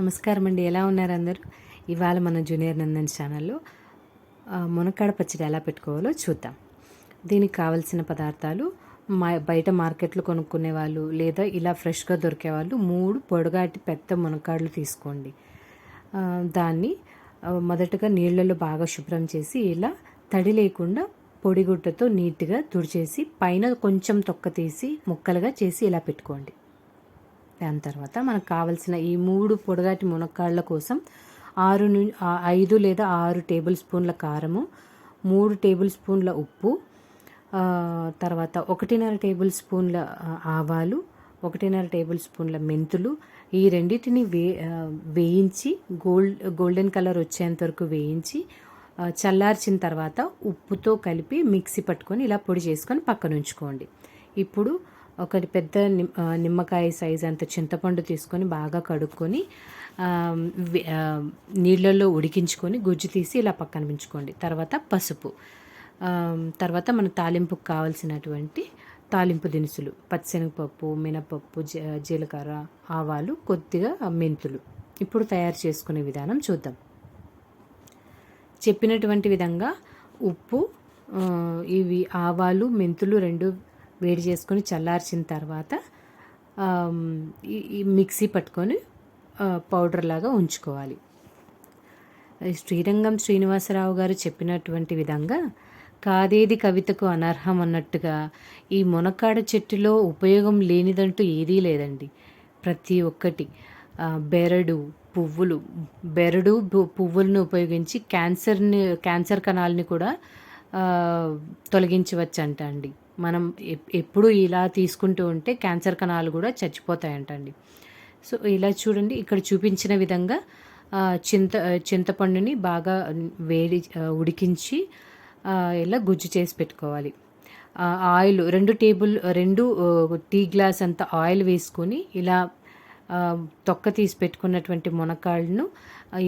నమస్కారం అండి. ఎలా ఉన్నారు అందరూ? ఇవాళ మన జూనియర్ నందన్ ఛానల్లో మునక్కాడ పచ్చడి ఎలా పెట్టుకోవాలో చూద్దాం. దీనికి కావలసిన పదార్థాలు మా బయట మార్కెట్లో కొనుక్కునే వాళ్ళు లేదా ఇలా ఫ్రెష్గా దొరికే వాళ్ళు మూడు పొడగాటి పెద్ద మునక్కాడలు తీసుకోండి. దాన్ని మొదటగా నీళ్ళలో బాగా శుభ్రం చేసి ఇలా తడి లేకుండా పొడిగుడ్డతో నీట్గా తుడిచేసి పైన కొంచెం తొక్క తీసి ముక్కలుగా చేసి ఇలా పెట్టుకోండి. దాని తర్వాత మనకు కావలసిన ఈ మూడు పొడగాటి మునక్కాళ్ళ కోసం ఆరు ను ఆ- ఐదు లేదా ఆరు టేబుల్ స్పూన్ల కారము మూడు టేబుల్ స్పూన్ల ఉప్పు తర్వాత ఒకటిన్నర టేబుల్ స్పూన్ల ఆవాలు ఒకటిన్నర టేబుల్ స్పూన్ల మెంతులు ఈ రెండింటిని వే వేయించి గోల్డ్ గోల్డెన్ కలర్ వచ్చేంత వరకు వేయించి చల్లార్చిన తర్వాత ఉప్పుతో కలిపి మిక్సీ పట్టుకొని ఇలా పొడి చేసుకొని పక్కన ఉంచుకోండి ఇప్పుడు ఒకటి పెద్ద నిమ్మకాయ సైజ్ అంత చింతపండు తీసుకొని బాగా కడుక్కొని నీళ్ళల్లో ఉడికించుకొని గుజ్జు తీసి ఇలా పక్కన పెంచుకోండి తర్వాత పసుపు. తర్వాత మన తాలింపుకు కావాల్సినటువంటి తాలింపు దినుసులు పచ్చిశనగపప్పు మినపప్పు జీలకర్ర ఆవాలు కొద్దిగా మెంతులు. ఇప్పుడు తయారు చేసుకునే విధానం చూద్దాం. చెప్పినటువంటి విధంగా ఉప్పు ఇవి ఆవాలు మెంతులు రెండు వేడి చేసుకొని చల్లార్చిన తర్వాత ఈ మిక్సీ పట్టుకొని పౌడర్ లాగా ఉంచుకోవాలి. శ్రీరంగం శ్రీనివాసరావు గారు చెప్పినటువంటి విధంగా కాదేది కవితకు అనర్హం అన్నట్టుగా ఈ మునక్కాడ చెట్టులో ఉపయోగం లేనిదంటూ ఏదీ లేదండి. ప్రతి ఒక్కటి బెరడు పువ్వులు బెరడు పువ్వులను ఉపయోగించి క్యాన్సర్ని క్యాన్సర్ కణాలని కూడా తొలగించవచ్చంట అండి మనం ఎప్పుడు ఇలా తీసుకుంటూ ఉంటే క్యాన్సర్ కణాలు కూడా చచ్చిపోతాయంట అండి సో ఇలా చూడండి ఇక్కడ చూపించిన విధంగా చింత చింతపండుని బాగా వేడి ఉడికించి ఇలా గుజ్జు చేసి పెట్టుకోవాలి. ఆయిల్ రెండు టేబుల్ రెండు టీ గ్లాస్ అంత ఆయిల్ వేసుకొని ఇలా తొక్క తీసి పెట్టుకున్నటువంటి మునక్కాళ్ళను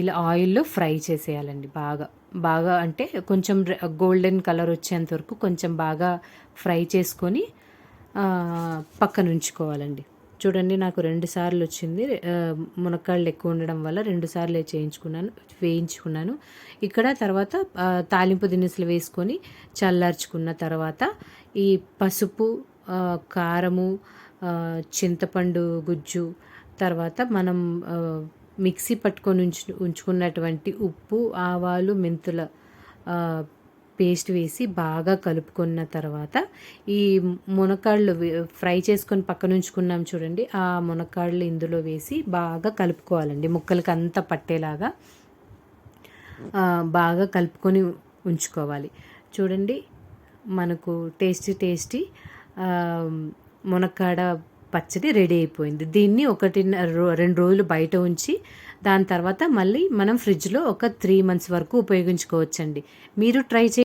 ఇలా ఆయిల్లో ఫ్రై చేసేయాలండి బాగా. బాగా అంటే కొంచెం గోల్డెన్ కలర్ వచ్చేంత వరకు కొంచెం బాగా ఫ్రై చేసుకొని పక్కన ఉంచుకోవాలండి. చూడండి నాకు రెండు సార్లు వచ్చింది. మునక్కాళ్ళు ఎక్కువ ఉండడం వల్ల రెండు సార్లు చేయించుకున్నాను వేయించుకున్నాను. ఇక్కడ తర్వాత తాలింపు దినుసులు వేసుకొని చల్లార్చుకున్న తర్వాత ఈ పసుపు కారము చింతపండు గుజ్జు తర్వాత మనం మిక్సీ పట్టుకొని ఉంచు ఉంచుకున్నటువంటి ఉప్పు ఆవాలు మెంతుల పేస్ట్ వేసి బాగా కలుపుకున్న తర్వాత ఈ మునక్కాళ్ళు ఫ్రై చేసుకొని పక్కన ఉంచుకున్నాం చూడండి. ఆ మునక్కాళ్ళు ఇందులో వేసి బాగా కలుపుకోవాలండి. ముక్కలకి అంతా పట్టేలాగా బాగా కలుపుకొని ఉంచుకోవాలి. చూడండి మనకు టేస్టీ టేస్టీ మునక్కాడ పచ్చడి రెడీ అయిపోయింది. దీన్ని ఒకటి రెండు రోజులు బయట ఉంచి దాని తర్వాత మళ్ళీ మనం ఫ్రిడ్జ్లో ఒక త్రీ మంత్స్ వరకు ఉపయోగించుకోవచ్చండి. మీరు ట్రై చే